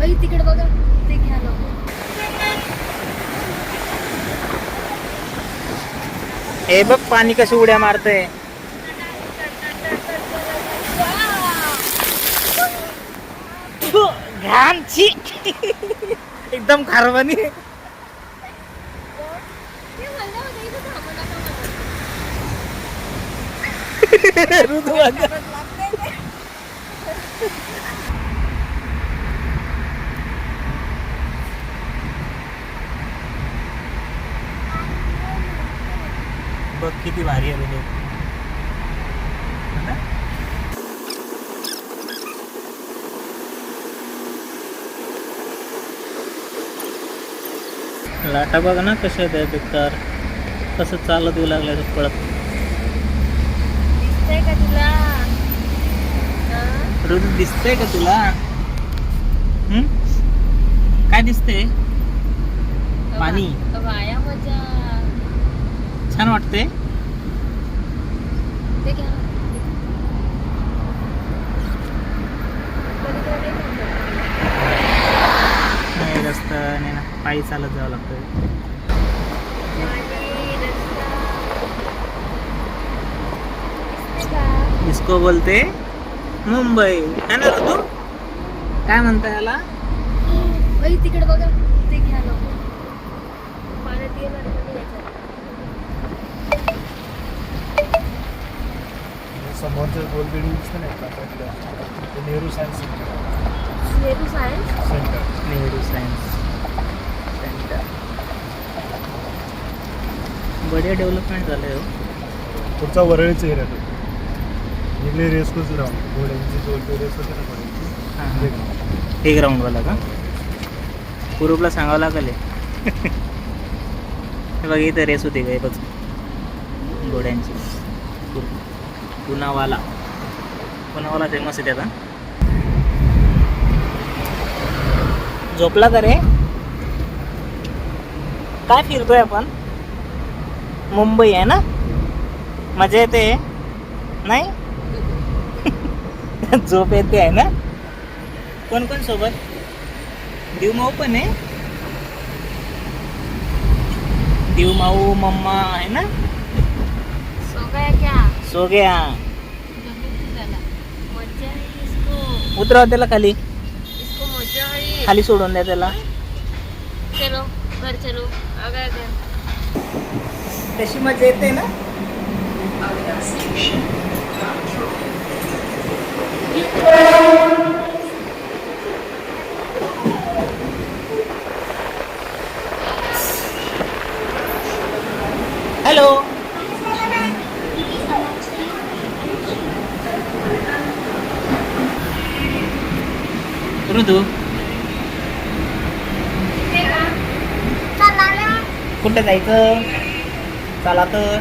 बाई तिकडे बघा. ते घ्या हे बघ पाणी कशी उड्या मारतय. घामची. एकदम खारवानी. ऋतू बघ. बघ किती भारी आहे ऋतू लाटा बघ ना कशा आहेत बेकार कसं चालत येऊ लागल्या पळत दिसतंय का तुला हा? दिसतंय का तुला हम्म? काय दिसतंय पाणी. वाया मजा छान वाटते ते नाही. नाही रस्ता नाही ना. पायी चालत जावं लागतं? इसको बोलते. मुंबई. है ना ऋतू काय म्हणता याला तिकडे बघा. ते घ्या समोरचं गोल बिल्डिंग दिसतं नाही का ते Nehru Science Centre Nehru Science Centre Nehru Science Centre बढिया डेव्हलपमेंट झालंय हो. पुढचा वरळीचा एरिया तो. इकडे रेसकोच ग्राउंड घोड्यांची गोल रेस होते ना घोड्यांची हां, ते हां. ground. हे ग्राउंडवाला का? पूर्वला सांगावं लागेल हे. हे बघ इथं रेस होती काय बघ. घोड्यांची. पुनावाला. पुनावाला फेमस आहे त्याचा. झोपला का रे? काय फिरतोय आपण? मुंबई आहे ना? मजा येते? नाही? झोप येते आहे ना? कोण कोण सोबत? देव माऊ पण आहे. देव माऊ मम्मा आहे ना? सो गया उतराव त्याला खाली. इसको मजा आहे खाली सोडून द्या त्याला. चलो घर चलो. आ गया घर तशी मजा येते ना? हॅलो ऋतू कुठं जायचं चला तर